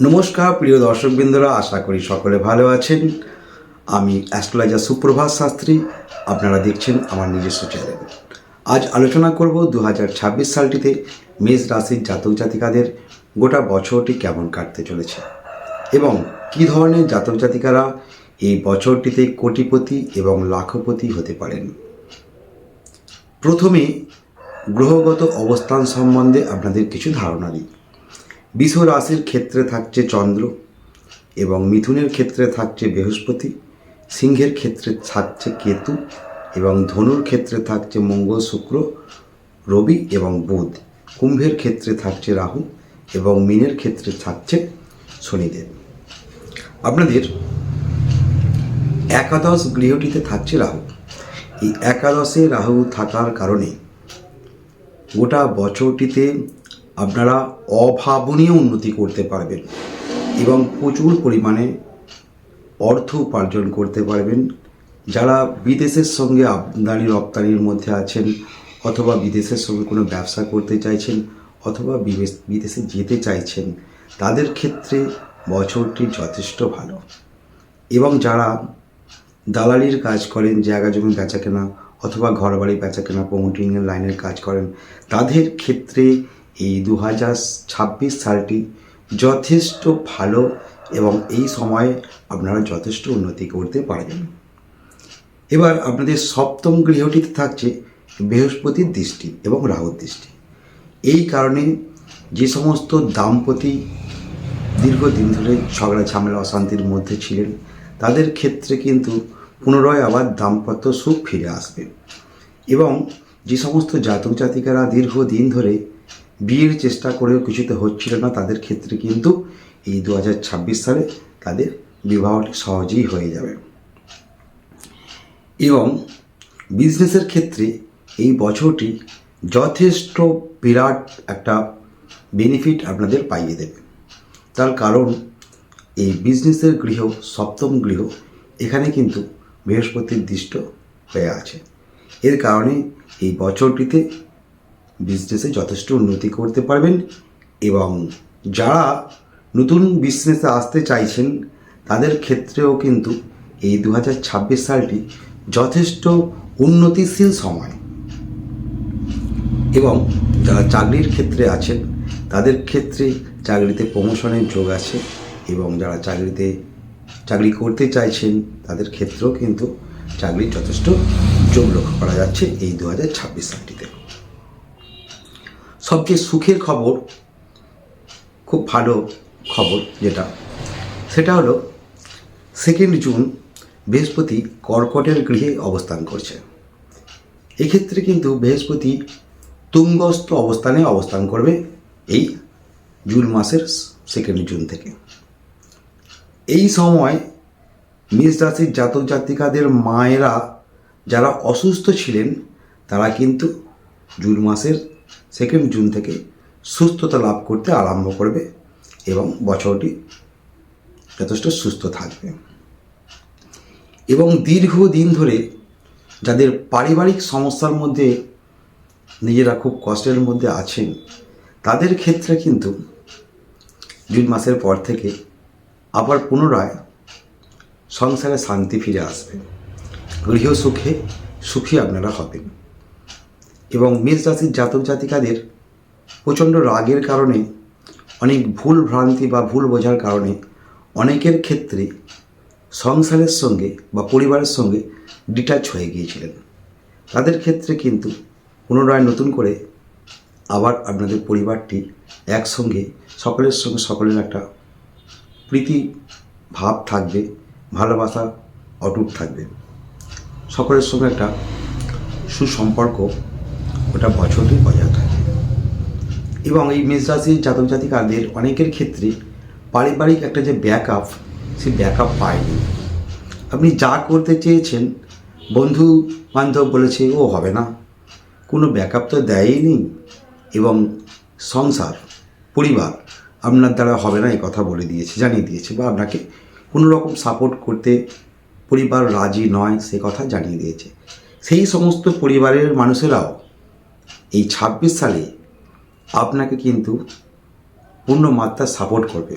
নমস্কার, প্রিয় দর্শকবৃন্দরা, আশা করি সকলে ভালো আছেন। আমি অ্যাস্ট্রোলজার সুপ্রভাত শাস্ত্রী, আপনারা দেখছেন আমার নিজস্ব চ্যানেল আজ আলোচনা করব দু সালটিতে মেষ রাশির জাতক জাতিকাদের গোটা বছরটি কেমন কাটতে চলেছে এবং কী ধরনের জাতক জাতিকারা এই বছরটিতে কোটিপতি এবং লাখপতি হতে পারেন। প্রথমে গ্রহগত অবস্থান সম্বন্ধে আপনাদের কিছু ধারণা দিই। বিষ রাশির ক্ষেত্রে থাকছে চন্দ্র এবং মিথুনের ক্ষেত্রে থাকছে বৃহস্পতি, সিংহের ক্ষেত্রে থাকছে কেতু এবং ধনুর ক্ষেত্রে থাকছে মঙ্গল শুক্র, রবি এবং বুধ। কুম্ভের ক্ষেত্রে থাকছে রাহু এবং মিনের ক্ষেত্রে থাকছে শনিদেব। আপনাদের একাদশ গৃহটিতে থাকছে রাহু। এই একাদশে রাহু থাকার কারণে গোটা বছরটিতে আপনারা অভাবনীয় উন্নতি করতে পারবেন এবং প্রচুর পরিমাণে অর্থ উপার্জন করতে পারবেন। যারা বিদেশের সঙ্গে আমদানি রপ্তানির মধ্যে আছেন অথবা বিদেশের সঙ্গে কোনো ব্যবসা করতে চাইছেন অথবা বিদেশ- যেতে চাইছেন, তাদের ক্ষেত্রে বছরটি যথেষ্ট ভালো। এবং যারা দালালির কাজ করেন, জায়গা জমি বেচা কেনা অথবা ঘর বাড়ি বেচা কেনা প্রমোটিংয়ের লাইনের কাজ করেন, তাদের ক্ষেত্রে এই দু হাজার ছাব্বিশ সালটি যথেষ্ট ভালো এবং এই সময়ে আপনারা যথেষ্ট উন্নতি করতে পারবেন। এবার আপনাদের সপ্তম গৃহটিতে থাকছে বৃহস্পতির দৃষ্টি এবং রাহুর দৃষ্টি। এই কারণে যে সমস্ত দাম্পতি দীর্ঘদিন ধরে ঝগড়া ঝামেলা অশান্তির মধ্যে ছিলেন, তাদের ক্ষেত্রে কিন্তু পুনরায় আবার দাম্পত্য সুখ ফিরে আসবে। এবং যে সমস্ত জাতক জাতিকারা দীর্ঘদিন ধরে বিয়ের চেষ্টা করেও কিছুতে হচ্ছিল না তাদের ক্ষেত্রে কিন্তু এই দু হাজার ছাব্বিশ সালে তাদের বিবাহটি সহজেই হয়ে যাবে। এবং বিজনেসের ক্ষেত্রে এই বছরটি যথেষ্ট বিরাট একটা বেনিফিট আপনাদের পাইয়ে দেবে। তার কারণ, এই বিজনেসের গৃহ, সপ্তম গৃহ, এখানে কিন্তু বৃহস্পতির দৃষ্ট হয়ে আছে। এর কারণে এই বছরটিতে বিজনেসে যথেষ্ট উন্নতি করতে পারবেন এবং যারা নতুন বিজনেসে আসতে চাইছেন, তাদের ক্ষেত্রেও কিন্তু এই দু হাজার ছাব্বিশ সালটি যথেষ্ট উন্নতিশীল সময়। এবং যারা চাকরির ক্ষেত্রে আছেন, তাদের ক্ষেত্রে চাকরিতে প্রমোশনের যোগ আছে এবং যারা চাকরিতে চাকরি করতে চাইছেন, তাদের ক্ষেত্রেও কিন্তু চাকরির যথেষ্ট যোগ লক্ষ্য করা যাচ্ছে এই দু সালটিতে। সবচেয়ে সুখের খবর, খুব ভালো খবর যেটা, সেটা হলো সেকেন্ড জুন বৃহস্পতি কর্কটের গৃহে অবস্থান করছে। এক্ষেত্রে কিন্তু বৃহস্পতি তুঙ্গস্থ অবস্থানে অবস্থান করবে এই জুন মাসের সেকেন্ড জুন থেকে। এই সময় মেষ রাশির জাতক জাতিকাদের মায়েরা যারা অসুস্থ ছিলেন, তারা কিন্তু জুন মাসের সেকেন্ড জুন থেকে সুস্থতা লাভ করতে আরম্ভ করবে এবং বছরটি যথেষ্ট সুস্থ থাকবে। এবং দীর্ঘদিন ধরে যাদের পারিবারিক সমস্যার মধ্যে নিজেরা খুব কষ্টের মধ্যে আছেন, তাদের ক্ষেত্রে কিন্তু জুন মাসের পর থেকে আবার পুনরায় সংসারে শান্তি ফিরে আসবে। গৃহ সুখে, সুখী আপনারা হবেন। এবং মেষ রাশির জাতক জাতিকাদের প্রচণ্ড রাগের কারণে, অনেক ভুল ভ্রান্তি বা ভুল বোঝার কারণে অনেকের ক্ষেত্রে সংসারের সঙ্গে বা পরিবারের সঙ্গে ডিটাচ হয়ে গিয়েছিলেন। তাদের ক্ষেত্রে কিন্তু পুনরায় নতুন করে আবার আপনাদের পরিবারটি একসঙ্গে, সকলের সঙ্গে সকলের একটা প্রীতি ভাব থাকবে, ভালোবাসা অটুট থাকবে। সকলের সঙ্গে একটা সুসম্পর্ক ওটা বছরটি বজায় থাকে। এবং এই মেষ রাশির জাতক জাতিকাদের অনেকের ক্ষেত্রে পারিবারিক একটা যে ব্যাক আপ সেই ব্যাক আপ পায়নি। আপনি যা করতে চেয়েছেন, বন্ধু বান্ধব বলেছে, ও, হবে না। কোনো ব্যাকআপ তো দেয়ই এবং সংসার, পরিবার আপনার দ্বারা হবে না, এই কথা বলে দিয়েছে, জানিয়ে দিয়েছে, বা আপনাকে কোনো রকম সাপোর্ট করতে পরিবার রাজি নয়, সে কথা জানিয়ে দিয়েছে। সেই সমস্ত পরিবারের মানুষেরাও এই ছাব্বিশ সালে আপনাকে কিন্তু পূর্ণ মাত্রা সাপোর্ট করবে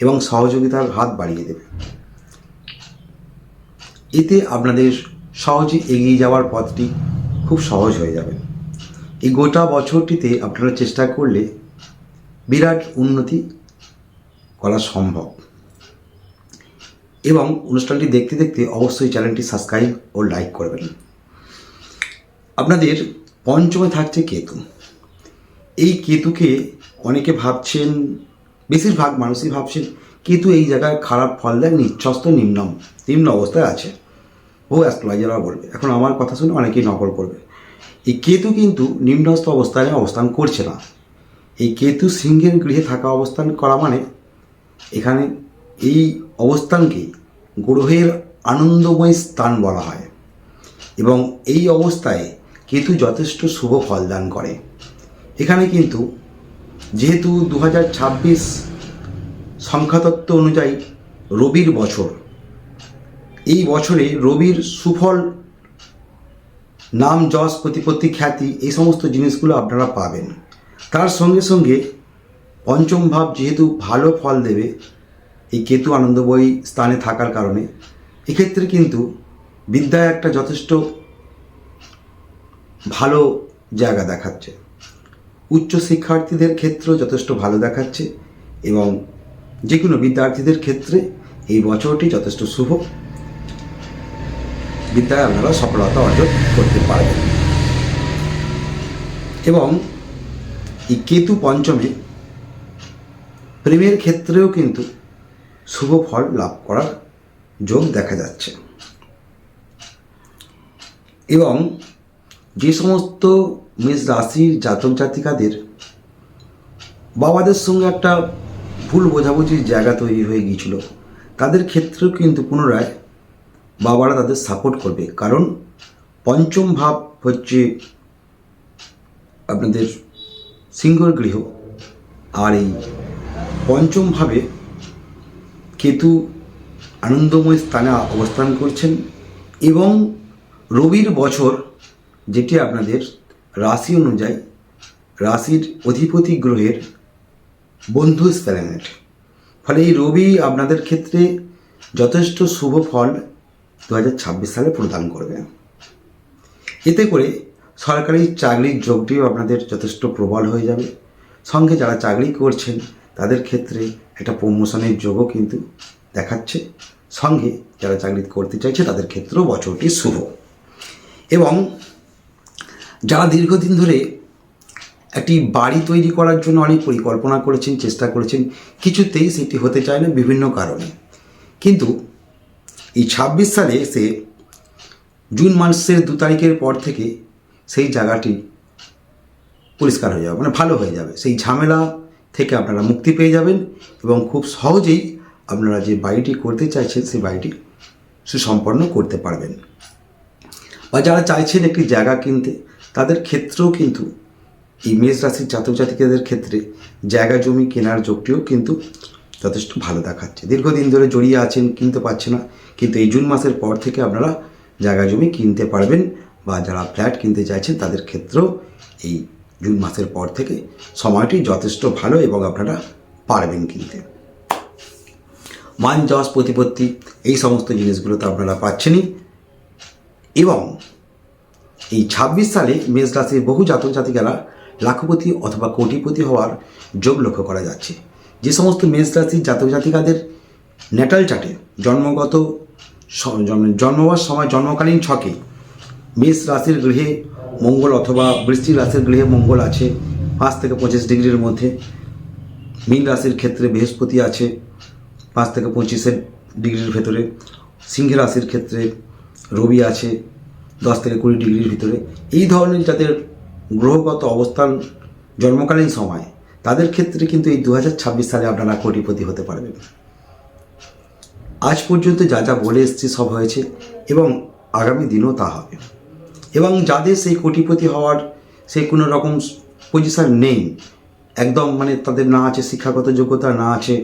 এবং সহযোগিতার হাত বাড়িয়ে দেবে। এতে আপনাদের সহজে এগিয়ে যাওয়ার পথটি খুব সহজ হয়ে যাবে। এই গোটা বছরটিতে আপনারা চেষ্টা করলে বিরাট উন্নতি করা সম্ভব। এবং অনুষ্ঠানটি দেখতে দেখতে অবশ্যই চ্যানেলটি সাবস্ক্রাইব ও লাইক করবেন। আপনাদের পঞ্চমে থাকছে কেতু। এই কেতুকে অনেকে ভাবছেন, বেশিরভাগ মানুষই ভাবছেন, কেতু এই জায়গায় খারাপ ফল দেয় নিচ্ছস্ত নিম্নম নিম্ন অবস্থায় আছে। ও অ্যাস্ট্রোলজাররা বলবে। এখন আমার কথা শুনে অনেকেই নকল করবে। এই কেতু কিন্তু নিম্নস্থ অবস্থানে অবস্থান করছে না। এই কেতু সিংহের গৃহে থাকা অবস্থান করা মানে এখানে এই অবস্থানকে গ্রহের আনন্দময় স্থান বলা হয়। এবং এই অবস্থায় কেতু যথেষ্ট শুভ ফলদান করে। এখানে কিন্তু যেহেতু দু হাজার ছাব্বিশ সংখ্যাতত্ত্ব অনুযায়ী রবির বছর, এই বছরে রবির সুফল নাম, যশ, প্রতিপত্তি, খ্যাতি এই সমস্ত জিনিসগুলো আপনারা পাবেন। তার সঙ্গে সঙ্গে পঞ্চম ভাব যেহেতু ভালো ফল দেবে, এই কেতু আনন্দময়ী স্থানে থাকার কারণে, এক্ষেত্রে কিন্তু বিদ্যায় একটা যথেষ্ট ভালো জায়গা দেখাচ্ছে। উচ্চ শিক্ষার্থীদের ক্ষেত্রেও যথেষ্ট ভালো দেখাচ্ছে এবং যে কোনো বিদ্যার্থীদের ক্ষেত্রে এই বছরটি যথেষ্ট শুভ। বিদ্যায় আপনারা সফলতা অর্জন করতে পারবেন। এবং এই কেতু পঞ্চমে প্রেমের ক্ষেত্রেও কিন্তু শুভ ফল লাভ করার যোগ দেখা যাচ্ছে। এবং যে সমস্ত মেষ রাশির জাতক জাতিকাদের বাবাদের সঙ্গে একটা ভুল বোঝাবুঝির জায়গা তৈরি হয়ে গিয়েছিল, তাদের ক্ষেত্রেও কিন্তু পুনরায় বাবারা তাদের সাপোর্ট করবে। কারণ পঞ্চম ভাব হচ্ছে আপনাদের সিংহর গৃহ। আর এই পঞ্চম ভাবে কেতু আনন্দময় স্থানে অবস্থান করছেন এবং রবির বছর যেটি আপনাদের রাশি অনুযায়ী রাশির অধিপতি গ্রহের বন্ধু প্ল্যানেট ফলে এই রবি আপনাদের ক্ষেত্রে যথেষ্ট শুভ ফল দু হাজার ছাব্বিশ সালে প্রদান করবে। এতে করে সরকারি চাকরির যোগটিও আপনাদের যথেষ্ট প্রবল হয়ে যাবে। সঙ্গে যারা চাকরি করছেন, তাদের ক্ষেত্রে একটা প্রমোশনের যোগও কিন্তু দেখাচ্ছে। সঙ্গে যারা চাকরি করতে চাইছে, তাদের ক্ষেত্রেও বছরটি শুভ। এবং যারা দীর্ঘদিন ধরে একটি বাড়ি তৈরি করার জন্য অনেক পরিকল্পনা করেছেন, চেষ্টা করেছেন, কিছুতেই সেটি হতে চায় না বিভিন্ন কারণে। কিন্তু এই ছাব্বিশ সালে সে জুন মাসের দু তারিখের পর থেকে সেই জায়গাটি পরিষ্কার হয়ে যাবে মানে ভালো হয়ে যাবে। সেই ঝামেলা থেকে আপনারা মুক্তি পেয়ে যাবেন এবং খুব সহজেই আপনারা যে বাড়িটি করতে চাইছেন, সেই বাড়িটি সুসম্পন্ন করতে পারবেন। বা যারা চাইছেন একটি জায়গা কিনতে তাদের ক্ষেত্রেও কিন্তু এই মেষ রাশির জাতক জাতিকাদের ক্ষেত্রে জায়গা জমি কেনার যোগটিও কিন্তু যথেষ্ট ভালো দেখাচ্ছে। দীর্ঘদিন ধরে জড়িয়ে আছেন, কিনতে পারছে না। কিন্তু এই জুন মাসের পর থেকে আপনারা জায়গা জমি কিনতে পারবেন বা যারা ফ্ল্যাট কিনতে চাইছেন তাদের ক্ষেত্রেও এই জুন মাসের পর থেকে সময়টি যথেষ্ট ভালো এবং আপনারা পারবেন কিনতে। মান যশ, প্রতিপত্তি এই সমস্ত জিনিসগুলো তো আপনারা পাচ্ছেনই। এবং এই ছাব্বিশ সালে মেষ রাশির বহু জাতক জাতিকারা লাখপতি অথবা কোটিপতি হওয়ার যোগ লক্ষ্য করা যাচ্ছে। যে সমস্ত মেষ রাশির জাতক জাতিকাদের ন্যাটাল চার্টে জন্মগত জন্ম- জন্মবার সময় জন্মকালীন ছকে মেষ রাশির গৃহে মঙ্গল অথবা বৃষ্টি রাশির গৃহে মঙ্গল আছে, পাঁচ থেকে পঁচিশ ডিগ্রির মধ্যে। মীন রাশির ক্ষেত্রে বৃহস্পতি আছে, পাঁচ থেকে পঁচিশের ডিগ্রির ভেতরে। সিংহ রাশির ক্ষেত্রে রবি আছে দশ থেকে কুড়ি ডিগ্রির ভিতরে। এই ধরনের যাদের গ্রহগত অবস্থান জন্মকালীন সময়, তাদের ক্ষেত্রে কিন্তু এই দু হাজার ছাব্বিশ সালে আপনারা কোটিপতি হতে পারবেন। আজ পর্যন্ত যা যা বলে এসছি সব হয়েছে এবং আগামী দিনও তা হবে। এবং যাদের সেই কোটিপতি হওয়ার সেই কোনো রকম পজিশন নেই, একদম মানে তাদের না আছে শিক্ষাগত যোগ্যতা, না আছে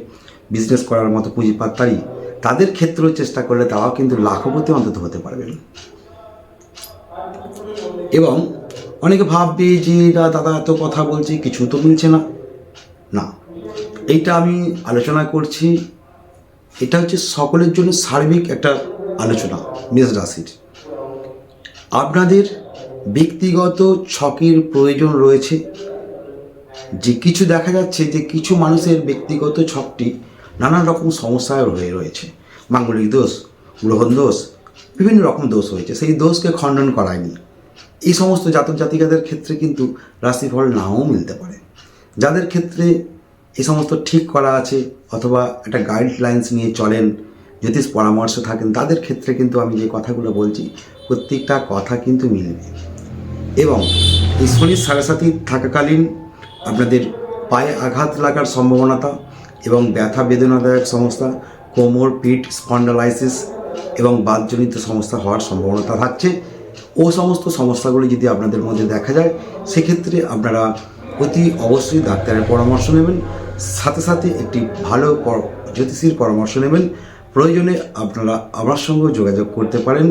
বিজনেস করার মতো পুঁজিপাত্তারি তাদের ক্ষেত্রেও চেষ্টা করলে তারাও কিন্তু লাখপতি অন্তত হতে পারবেন। এবং অনেকে ভাববে যে দাদা, এত কথা বলছে, কিছু তো মিলছে না। না, এইটা আমি আলোচনা করছি। এটা হচ্ছে সকলের জন্য সার্বিক একটা আলোচনা মেষ রাশির। আপনাদের ব্যক্তিগত ছকের প্রয়োজন রয়েছে। যে কিছু দেখা যাচ্ছে যে, কিছু মানুষের ব্যক্তিগত ছকটি নানান রকম সমস্যায় হয়ে রয়েছে। মাঙ্গলিক দোষ, গ্রহণ দোষ, বিভিন্ন রকম দোষ হয়েছে সেই দোষকে খণ্ডন করায়নি। এই সমস্ত জাতক জাতিকাদের ক্ষেত্রে কিন্তু রাশিফল নাও মিলতে পারে। যাদের ক্ষেত্রে এই সমস্ত ঠিক করা আছে অথবা একটা গাইডলাইন্স নিয়ে চলেন, জ্যোতিষ পরামর্শ থাকেন, তাদের ক্ষেত্রে কিন্তু আমি যে কথাগুলো বলছি, প্রত্যেকটা কথা কিন্তু মিলবে। এবং এই শনির সাড়ে থাকাকালীন আপনাদের পায়ে আঘাত লাগার সম্ভাবনাতা এবং ব্যথা বেদনাদায়ক সমস্যা, কোমর, পিঠ, স্পন্ডালাইসিস এবং বাদজনিত সমস্যা হওয়ার সম্ভাবনা থাকছে। ও সমস্ত সমস্যাগুলি যদি আপনাদের মধ্যে দেখা যায়, সেক্ষেত্রে আপনারা অতি অবশ্যই ডাক্তারের পরামর্শ নেবেন। সাথে সাথে একটি ভালো জ্যোতিষীর পরামর্শ নেবেন। প্রয়োজনে আপনারা আমার সঙ্গে যোগাযোগ করতে পারেন।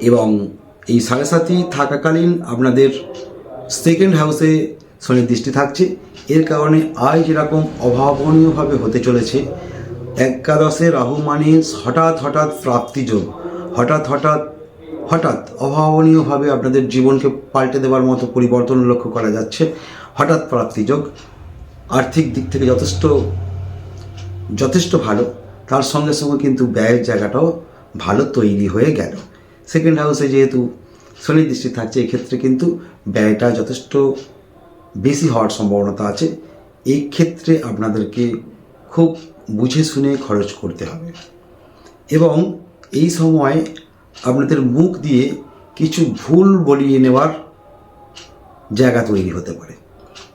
এবং এই সাড়ে সাথী থাকাকালীন আপনাদের সেকেন্ড হাউসে শনির দৃষ্টি থাকছে। এর কারণে আয় যেরকম অভাবনীয়ভাবে হতে চলেছে। একাদশে রাহু মানে হঠাৎ হঠাৎ প্রাপ্তিযোগ হঠাৎ হঠাৎ হঠাৎ অভাবনীয়ভাবে আপনাদের জীবনকে পাল্টে দেওয়ার মতো পরিবর্তন লক্ষ্য করা যাচ্ছে। হঠাৎ প্রাপ্তিযোগ আর্থিক দিক থেকে যথেষ্ট যথেষ্ট ভালো। তার সঙ্গে সঙ্গে কিন্তু ব্যয়ের জায়গাটাও ভালো তৈরি হয়ে গেল। সেকেন্ড হাউসে যেহেতু শনি দৃষ্টি থাকছে, এক্ষেত্রে কিন্তু ব্যয়টা যথেষ্ট বেশি হওয়ার সম্ভাবনা আছে। এই ক্ষেত্রে আপনাদেরকে খুব বুঝে শুনে খরচ করতে হবে। এবং এই সময় আপনাদের মুখ দিয়ে কিছু ভুল বলিয়ে নেওয়ার জায়গা তৈরি হতে পারে।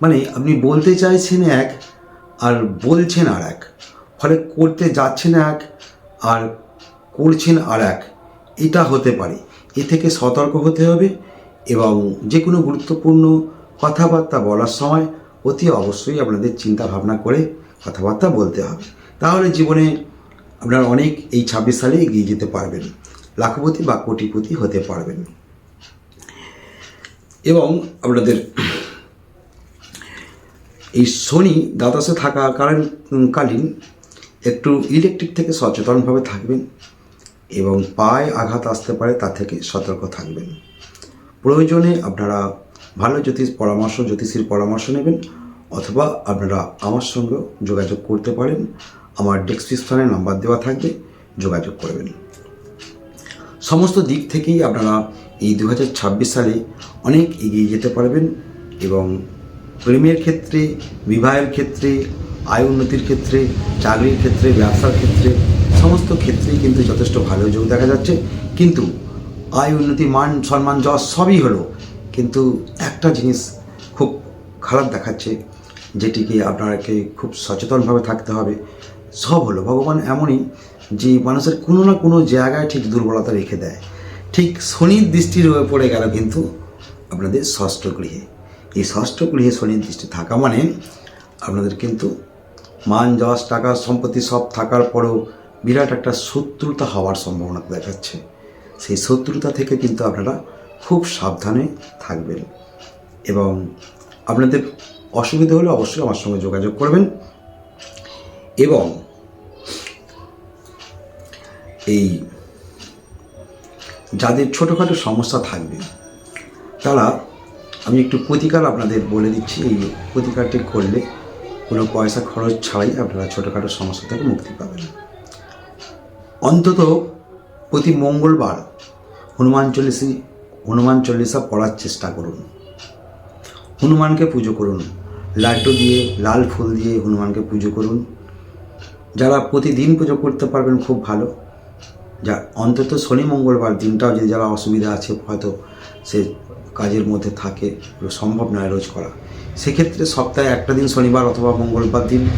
মানে আপনি বলতে চাইছেন এক আর বলছেন আর এক। ফলে করতে যাচ্ছেন এক আর করছেন আর এক। এটা হতে পারে। এ থেকে সতর্ক হতে হবে এবং যে কোনো গুরুত্বপূর্ণ কথাবার্তা বলার সময় অতি অবশ্যই আপনাদের চিন্তা ভাবনা করে কথাবার্তা বলতে হবে। তাহলে জীবনে আপনারা অনেক এই ছাব্বিশ সালে এগিয়ে যেতে পারবেন। লাখপতি বা কোটিপতি হতে পারবেন। এবং আপনাদের এই শনি দ্বাদশে থাকা কালীন কালীন একটু ইলেকট্রিক থেকে সচেতনভাবে থাকবেন এবং পায়ে আঘাত আসতে পারে, তা থেকে সতর্ক থাকবেন। প্রয়োজনে আপনারা ভালো জ্যোতিষ পরামর্শ, জ্যোতিষীর পরামর্শ নেবেন, অথবা আপনারা আমার সঙ্গে যোগাযোগ করতে পারেন। আমার ডেসক্রিপশনে নাম্বার দেওয়া থাকবে, যোগাযোগ করবেন। সমস্ত দিক থেকেই আপনারা এই দু হাজার ছাব্বিশ সালে অনেক এগিয়ে যেতে পারবেন এবং প্রেমের ক্ষেত্রে, বিবাহের ক্ষেত্রে, আয় উন্নতির ক্ষেত্রে, চাকরির ক্ষেত্রে, ব্যবসার ক্ষেত্রে সমস্ত ক্ষেত্রেই কিন্তু যথেষ্ট ভালো যোগ দেখা যাচ্ছে। কিন্তু আয় উন্নতি, মান সম্মান যশ সবই হলো, কিন্তু একটা জিনিস খুব খারাপ দেখাচ্ছে, যেটিকে আপনাকে খুব সচেতনভাবে থাকতে হবে। সব হলো ভগবান এমনই যে মানুষের কোনো না কোনো জায়গায় ঠিক দুর্বলতা রেখে দেয়। ঠিক শনির দৃষ্টির হয়ে পড়ে গেল কিন্তু আপনাদের ষষ্ঠ গৃহে। এই ষষ্ঠ গৃহে শনির দৃষ্টি থাকা মানে আপনাদের কিন্তু মান, যশ, টাকা, সম্পত্তি সব থাকার পরেও বিরাট একটা শত্রুতা হওয়ার সম্ভাবনা দেখাচ্ছে। সেই শত্রুতা থেকে কিন্তু আপনারা খুব সাবধানে থাকবেন। এবং আপনাদের অসুবিধা হলে অবশ্যই আমার সঙ্গে যোগাযোগ করবেন। এবং এই যাদের ছোটোখাটো সমস্যা থাকবে, তারা আমি একটু প্রতিকার আপনাদের বলে দিচ্ছি, এই প্রতিকারটি করলে কোনো পয়সা খরচ ছাড়াই আপনারা ছোটোখাটো সমস্যা থেকে মুক্তি পাবেন। অন্তত প্রতি মঙ্গলবার হনুমান চল্লিশি, হনুমান চল্লিশা পড়ার চেষ্টা করুন। হনুমানকে পুজো করুন। লাড্ডু দিয়ে, লাল ফুল দিয়ে হনুমানকে পুজো করুন। যারা প্রতিদিন পুজো করতে পারবেন খুব ভালো। যা অন্তত শনি, মঙ্গলবার দিনটাও যে যারা অসুবিধা আছে, হয়তো সে কাজের মধ্যে থাকে, সম্ভব নয় রোজ করা। সেক্ষেত্রে সপ্তাহে একটা দিন শনিবার অথবা মঙ্গলবার দিন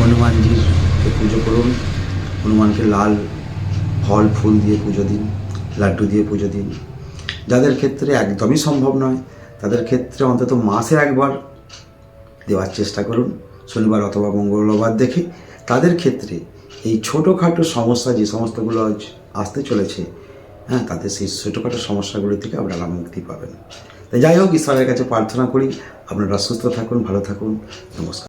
হনুমানজিকে পুজো করুন। হনুমানকে লাল ফল, ফুল দিয়ে পুজো দিন, লাড্ডু দিয়ে পুজো দিন। যাদের ক্ষেত্রে একদমই সম্ভব নয়, তাদের ক্ষেত্রে অন্তত মাসে একবার দেওয়ার চেষ্টা করুন। শনিবার অথবা মঙ্গলবার দেখে তাদের ক্ষেত্রে এই ছোটোখাটো সমস্যা যে সমস্যাগুলো আসতে চলেছে হ্যাঁ তাতে সেই ছোটোখাটো সমস্যাগুলো থেকে আপনারা মুক্তি পাবেন। তাই যাই হোক, ঈশ্বরের কাছে প্রার্থনা করি, আপনারা সুস্থ থাকুন, ভালো থাকুন, নমস্কার।